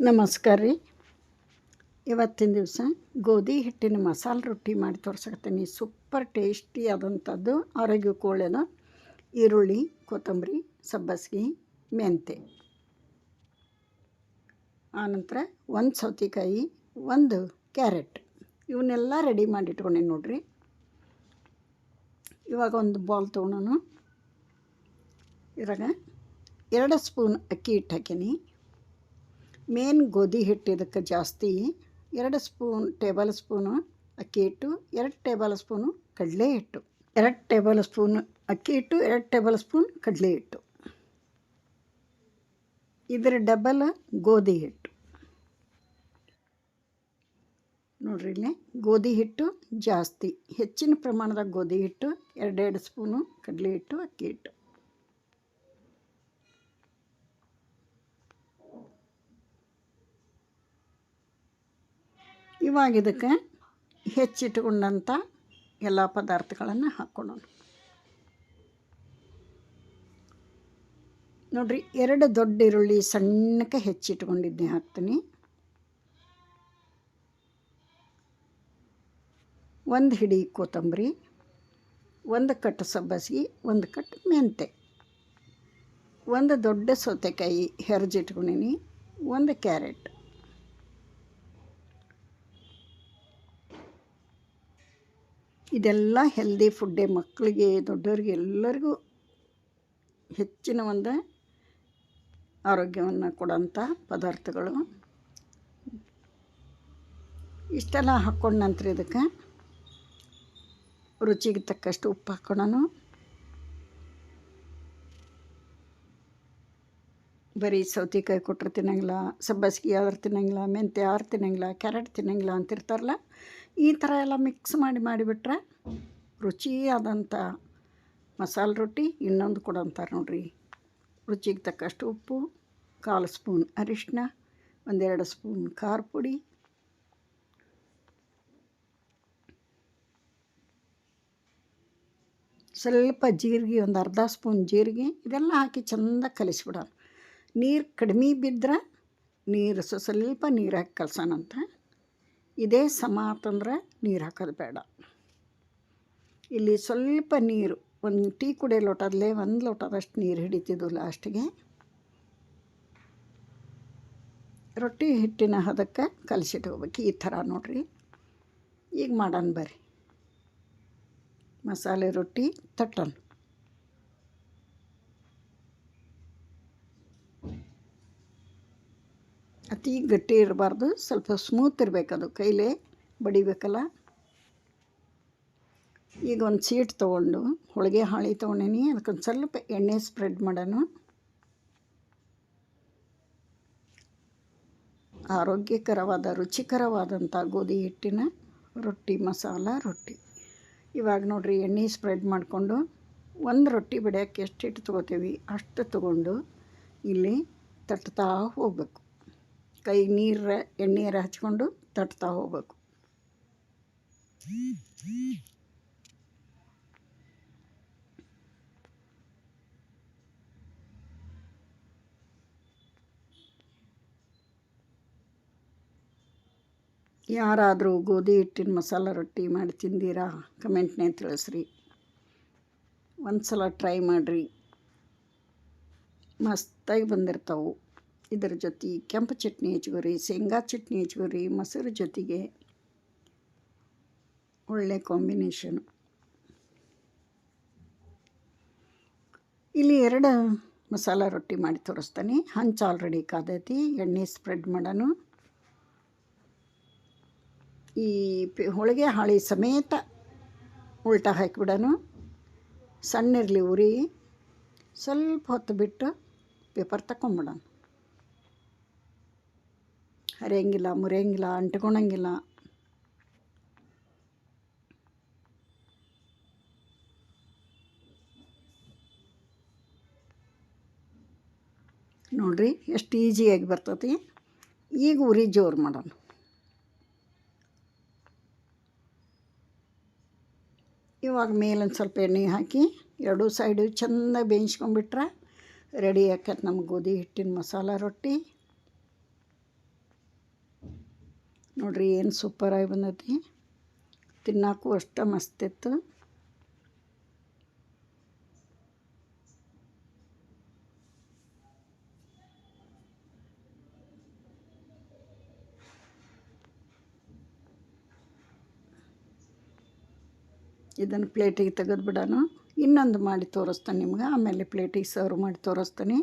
ನಮಸ್ಕಾರ ರೀ. ಇವತ್ತಿನ ದಿವಸ ಗೋಧಿ ಹಿಟ್ಟಿನ ಮಸಾಲೆ ರೊಟ್ಟಿ ಮಾಡಿ ತೋರ್ಸಕತ್ತೀನಿ. ಸೂಪರ್ ಟೇಸ್ಟಿ ಆದಂಥದ್ದು ಆರೋಗ್ಯಕ್ಕೆ ಒಳ್ಳೆಯದು ಈರುಳ್ಳಿ, ಕೊತ್ತಂಬರಿ, ಸಬ್ಬಸಿಗೆ, ಮೆಂತೆ. ಆನಂತರ ಒಂದು ಸೌತೆಕಾಯಿ, ಒಂದು ಕ್ಯಾರೆಟ್. ಇವನ್ನೆಲ್ಲ ರೆಡಿ ಮಾಡಿ ನೋಡ್ರಿ. ಇವಾಗ ಒಂದು ಬಾಲ್ ತೊಗೊಳೋಣ ಇವಾಗ ಎರಡು ಸ್ಪೂನ್ ಅಕ್ಕಿ ಹಿಟ್ಟು ಹಾಕೀನಿ. ಮೇನ್ ಗೋಧಿ ಹಿಟ್ಟು ಇದಕ್ಕೆ ಜಾಸ್ತಿ, ಎರಡು ಸ್ಪೂನ್ ಟೇಬಲ್ ಸ್ಪೂನು ಅಕ್ಕಿ ಹಿಟ್ಟು, ಎರಡು ಟೇಬಲ್ ಸ್ಪೂನು ಕಡಲೆ ಹಿಟ್ಟು. ಎರಡು ಟೇಬಲ್ ಸ್ಪೂನ್ ಅಕ್ಕಿ ಹಿಟ್ಟು, ಎರಡು ಟೇಬಲ್ ಸ್ಪೂನ್ ಕಡಲೆ ಹಿಟ್ಟು. ಇದರ ಡಬಲ್ ಗೋಧಿ ಹಿಟ್ಟು. ನೋಡ್ರಿ ಇಲ್ಲಿ, ಗೋಧಿ ಹಿಟ್ಟು ಜಾಸ್ತಿ. ಹೆಚ್ಚಿನ ಪ್ರಮಾಣದಾಗ ಗೋಧಿ ಹಿಟ್ಟು, ಎರಡೆರಡು ಸ್ಪೂನು ಕಡಲೆ ಹಿಟ್ಟು, ಅಕ್ಕಿ ಹಿಟ್ಟು. ಇವಾಗ ಇದಕ್ಕೆ ಹೆಚ್ಚಿಟ್ಕೊಂಡಂಥ ಎಲ್ಲ ಪದಾರ್ಥಗಳನ್ನು ಹಾಕ್ಕೊಳ್ಳೋಣ ನೋಡಿರಿ, ಎರಡು ದೊಡ್ಡ ಈರುಳ್ಳಿ ಸಣ್ಣಕ್ಕೆ ಹೆಚ್ಚಿಟ್ಕೊಂಡಿದ್ದೆ ಹಾಕ್ತೀನಿ. ಒಂದು ಹಿಡಿ ಕೊತ್ತಂಬರಿ, ಒಂದು ಕಟ್ಟು ಸಬ್ಬಸಿಗೆ, ಒಂದು ಕಟ್ಟು ಮೆಂತೆ. ಒಂದು ದೊಡ್ಡ ಸೌತೆಕಾಯಿ ಹೆರಜಿಟ್ಕೊಂಡಿನಿ, ಒಂದು ಕ್ಯಾರೆಟ್. ಇದೆಲ್ಲ ಹೆಲ್ದಿ ಫುಡ್ಡೇ ಮಕ್ಕಳಿಗೆ ದೊಡ್ಡವ್ರಿಗೆ ಎಲ್ಲರಿಗೂ ಹೆಚ್ಚಿನ ಒಂದು ಆರೋಗ್ಯವನ್ನು ಕೊಡೋಂಥ ಪದಾರ್ಥಗಳು. ಇಷ್ಟೆಲ್ಲ ಹಾಕ್ಕೊಂಡ ನಂತರ ಇದಕ್ಕೆ ರುಚಿಗೆ ತಕ್ಕಷ್ಟು ಉಪ್ಪು ಹಾಕ್ಕೊಳ್ಳೋಣ ಬರೀ ಸೌತೆಕಾಯಿ ಕೊಟ್ಟರೆ ತಿನ್ನಂಗಿಲ್ಲ, ಸಬ್ಬಸಿಗೆ ಯಾರು ತಿನ್ನಂಗಿಲ್ಲ, ಮೆಂತ್ಯ ಯಾರು ತಿನ್ನಂಗಿಲ್ಲ, ಕ್ಯಾರೆಟ್ ತಿನ್ನಂಗಿಲ್ಲ ಅಂತಿರ್ತಾರಲ್ಲ ಈ ಥರ ಎಲ್ಲ ಮಿಕ್ಸ್ ಮಾಡಿ ಮಾಡಿಬಿಟ್ರೆ ರುಚಿಯಾದಂಥ ಮಸಾಲೆ ರೊಟ್ಟಿ, ಇನ್ನೊಂದು ಕೊಡಂತಾರೆ ನೋಡ್ರಿ. ರುಚಿಗೆ ತಕ್ಕಷ್ಟು ಉಪ್ಪು, ಕಾಲು ಸ್ಪೂನ್ ಅರಿಶಿನ ಒಂದೆರಡು ಸ್ಪೂನ್ ಖಾರ ಪುಡಿ. ಸ್ವಲ್ಪ ಜೀರಿಗೆ, ಒಂದು ಅರ್ಧ ಸ್ಪೂನ್ ಜೀರಿಗೆ, ಇದೆಲ್ಲ ಹಾಕಿ ಚೆಂದ ಕಲಿಸ್ಬಿಡೋಣ. ನೀರು ಕಡಿಮೆ ಬಿದ್ದರೆ ನೀರು ಸ್ವಲ್ಪ ನೀರು ಹಾಕಿ ಕಲ್ಸೋಣಂತ. ಇದೇ ಸಮ ಅಂತಂದ್ರೆ ನೀರು ಹಾಕೋದು ಬೇಡ. ಇಲ್ಲಿ ಸ್ವಲ್ಪ ನೀರು, ಒಂದು ಟೀ ಕುಡಿಯೋ ಲೋಟದಲ್ಲೇ ಒಂದು ಲೋಟದಷ್ಟು ನೀರು ಹಿಡಿತಿದ್ದು ಲಾಸ್ಟಿಗೆ. ರೊಟ್ಟಿ ಹಿಟ್ಟಿನ ಹದಕ್ಕೆ ಕಲಸಿಟ್ಕೋಬೇಕು ಈ ಥರ ನೋಡ್ರಿ. ಈಗ ಮಾಡೋಣ ಬರ್ರಿ. ಮಸಾಲೆ ರೊಟ್ಟಿ ತಟ್ಟೋಣ ಅತಿ ಗಟ್ಟಿ ಇರಬಾರ್ದು. ಸ್ವಲ್ಪ ಸ್ಮೂತ್ ಇರಬೇಕದು ಕೈಲೇ. ಬಡಿಬೇಕಲ್ಲ? ಈಗ ಒಂದು ಸೀಟ್ ತೊಗೊಂಡು ಹೋಳಿಗೆ ಹಾಳಿ ತೊಗೊಂಡೀನಿ. ಅದಕ್ಕೊಂದು ಸ್ವಲ್ಪ ಎಣ್ಣೆ ಸ್ಪ್ರೆಡ್ ಮಾಡೋಣ. ಆರೋಗ್ಯಕರವಾದ ರುಚಿಕರವಾದಂಥ ಗೋಧಿ ಹಿಟ್ಟಿನ ರೊಟ್ಟಿ, ಮಸಾಲ, ರೊಟ್ಟಿ. ಇವಾಗ ನೋಡಿರಿ ಎಣ್ಣೆ ಸ್ಪ್ರೆಡ್ ಮಾಡಿಕೊಂಡು ಒಂದು ರೊಟ್ಟಿ ಬಿಡೋಕ್ಕೆ ಎಷ್ಟು ಹಿಟ್ಟು ತೊಗೋತೀವಿ ಅಷ್ಟು ತೊಗೊಂಡು ಇಲ್ಲಿ ತಟ್ತಾ ಹೋಗಬೇಕು. ಕೈ ನೀರ ಎಣ್ಣೀರು ಹಚ್ಕೊಂಡು ತಟ್ತಾ ಹೋಗಬೇಕು. ಯಾರಾದರೂ ಗೋಧಿ ಹಿಟ್ಟಿನ ಮಸಾಲ ರೊಟ್ಟಿ ಮಾಡಿ ತಿಂದೀರಾ? ಕಮೆಂಟ್ನೇ ತಿಳಿಸ್ರಿ. ಒಂದು ಸಲ ಟ್ರೈ ಮಾಡಿರಿ. ಮಸ್ತಾಗಿ ಬಂದಿರ್ತಾವೆ. ಇದರ ಜೊತೆ ಕೆಂಪು ಚಟ್ನಿ ಹಚ್ಕೋರಿ ಶೇಂಗಾ ಚಟ್ನಿ ಹಚ್ಕೋರಿ ಮೊಸರು ಜೊತೆಗೆ ಒಳ್ಳೆ ಕಾಂಬಿನೇಷನು ಇಲ್ಲಿ ಎರಡು ಮಸಾಲ ರೊಟ್ಟಿ ಮಾಡಿ ತೋರಿಸ್ತೀನಿ. ಹಂಚು ಆಲ್ರೆಡಿ ಕಾದೈತಿ, ಎಣ್ಣೆ ಸ್ಪ್ರೆಡ್ ಮಾಡೋಣ. ಈ ಹೋಳಿಗೆ ಹಾಳಿ ಸಮೇತ ಉಲ್ಟಾ ಹಾಕಿಬಿಡೋಣ. ಸಣ್ಣಿರಲಿ ಉರಿ, ಸ್ವಲ್ಪ ಹೊತ್ತು ಬಿಟ್ಟು ಪೇಪರ್ ತಗೊಂಬಿಡೋಣ ಹರಿಯಂಗಿಲ್ಲ ಮುರಿಯಂಗಿಲ್ಲ ಅಂಟ್ಕೊಳಂಗಿಲ್ಲ ನೋಡಿರಿ ಎಷ್ಟು ಈಜಿಯಾಗಿ ಬರ್ತತಿ. ಈಗ ಉರಿ ಜೋರು ಮಾಡೋಣ. ಇವಾಗ ಮೇಲೊಂದು ಸ್ವಲ್ಪ ಎಣ್ಣೆ ಹಾಕಿ, ಎರಡೂ ಸೈಡು ಚೆಂದ ಬೇಯಿಸ್ಕೊಂಬಿಟ್ರೆ ರೆಡಿ ಆಕೈತೆ ನಮ್ಮ ಗೋಧಿ ಹಿಟ್ಟಿನ ಮಸಾಲ ರೊಟ್ಟಿ. ನೋಡ್ರಿ ಏನು ಸೂಪರಾಗಿ ಬಂದೈತಿ. ತಿನ್ನಕ್ಕೂ ಅಷ್ಟ ಮಸ್ತ್ ಇತ್ತು. ಇದನ್ನು ಪ್ಲೇಟಿಗೆ ತೆಗೆದು ಬಿಡೋಣ. ಇನ್ನೊಂದು ಮಾಡಿ ತೋರಿಸ್ತಾನೆ ನಿಮ್ಗೆ, ಆಮೇಲೆ ಪ್ಲೇಟಿಗೆ ಸರ್ವ್ ಮಾಡಿ ತೋರಿಸ್ತಾನೆ.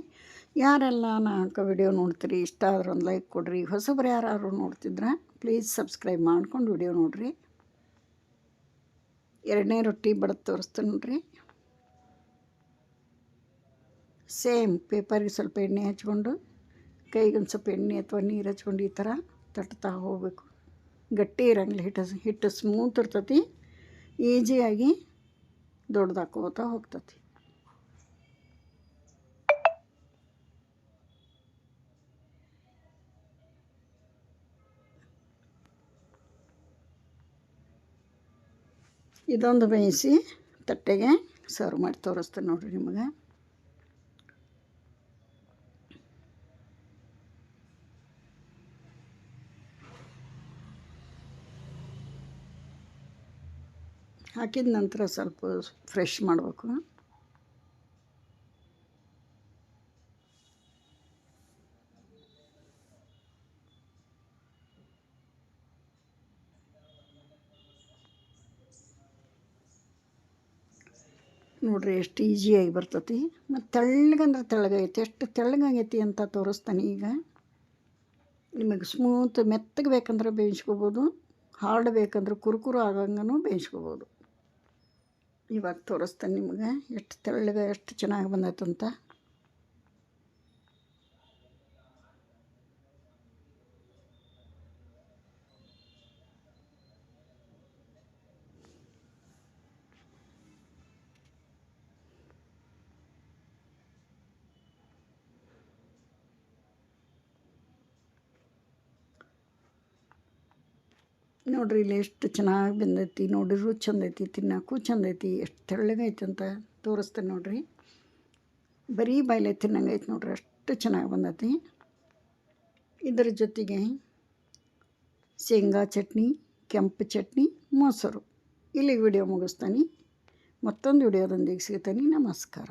ಯಾರೆಲ್ಲ ನಾಲ್ಕು ವಿಡಿಯೋ ನೋಡ್ತೀರಿ, ಇಷ್ಟ ಆದ್ರೆ ಒಂದು ಲೈಕ್ ಕೊಡಿರಿ. ಹೊಸಬ್ರು ಯಾರು ನೋಡ್ತಿದ್ರೆ ಪ್ಲೀಸ್ ಸಬ್ಸ್ಕ್ರೈಬ್ ಮಾಡ್ಕೊಂಡು ವಿಡಿಯೋ ನೋಡಿರಿ. ಎರಡನೇ ರೊಟ್ಟಿ ಬಡದು ತೋರಿಸ್ತೀನಿ ನೋಡ್ರಿ. ಸೇಮ್ ಪೇಪರಿಗೆ ಸ್ವಲ್ಪ ಎಣ್ಣೆ ಹಚ್ಕೊಂಡು, ಕೈಗೆ ಒಂದು ಸ್ವಲ್ಪ ಎಣ್ಣೆ ಅಥವಾ ನೀರು ಹಚ್ಕೊಂಡು ಈ ಥರ ತಟ್ತಾ ಹೋಗಬೇಕು. ಗಟ್ಟಿ ಇರಂಗಿಲ್ಲ ಹಿಟ್ಟು ಹಿಟ್ಟು ಸ್ಮೂತ್ ಇರ್ತತಿ ಈಜಿಯಾಗಿ ದೊಡ್ಡದಾಕೋತಾ ಹೋಗ್ತತಿ. ಇದೊಂದು ಬೇಯಿಸಿ ತಟ್ಟೆಗೆ ಸರ್ವ್ ಮಾಡಿ ತೋರಿಸ್ತೇನೆ ನೋಡಿರಿ ನಿಮಗೆ. ಹಾಕಿದ ನಂತರ ಸ್ವಲ್ಪ ಫ್ರೆಶ್ ಮಾಡಬೇಕು. ನೋಡ್ರಿ ಎಷ್ಟು ಈಸಿಯಾಗಿ ಬರ್ತತಿ. ಮತ್ತು ತೆಳ್ಳಗಂದ್ರೆ ತೆಳ್ಳಗೈತಿ, ಎಷ್ಟು ತೆಳ್ಳಗಾಗೈತಿ ಅಂತ ತೋರಿಸ್ತಾನೆ ಈಗ. ನಿಮಗೆ ಸ್ಮೂತ್ ಮೆತ್ತಗೆ ಬೇಕಂದ್ರೆ ಬೇಯಿಸ್ಕೋಬೋದು ಹಾರ್ಡ್ ಬೇಕಂದ್ರೆ ಕುರುಕುರು ಆಗಂಗೂ ಬೇಯಿಸ್ಕೋಬೋದು. ಇವಾಗ ತೋರಿಸ್ತಾನೆ ನಿಮಗೆ, ಎಷ್ಟು ತೆಳ್ಳಗೆ, ಎಷ್ಟು ಚೆನ್ನಾಗಿ ಬಂದೈತಂತ. ನೋಡ್ರಿ ಇಲ್ಲಿ ಎಷ್ಟು ಚೆನ್ನಾಗಿ ಬಂದೈತಿ ನೋಡಿದ್ರು ಚಂದ ಐತಿ ತಿನ್ನೋಕ್ಕೂ ಚಂದ ಐತಿ ಎಷ್ಟು ತೆಳ್ಳಗೈತಿ ಅಂತ ತೋರಿಸ್ತೇನೆ ನೋಡ್ರಿ. ಬರೀ ಬಾಯ್ಲೆ ತಿನ್ನಂಗೆ ಐತಿ ನೋಡ್ರಿ, ಅಷ್ಟು ಚೆನ್ನಾಗಿ ಬಂದೈತಿ. ಇದರ ಜೊತೆಗೆ ಶೇಂಗಾ ಚಟ್ನಿ, ಕೆಂಪು ಚಟ್ನಿ, ಮೊಸರು. ಇಲ್ಲಿ ವಿಡಿಯೋ ಮುಗಿಸ್ತಾನೆ. ಮತ್ತೊಂದು ವಿಡಿಯೋದೊಂದಿಗೆ ಸಿಗ್ತಾನೆ. ನಮಸ್ಕಾರ.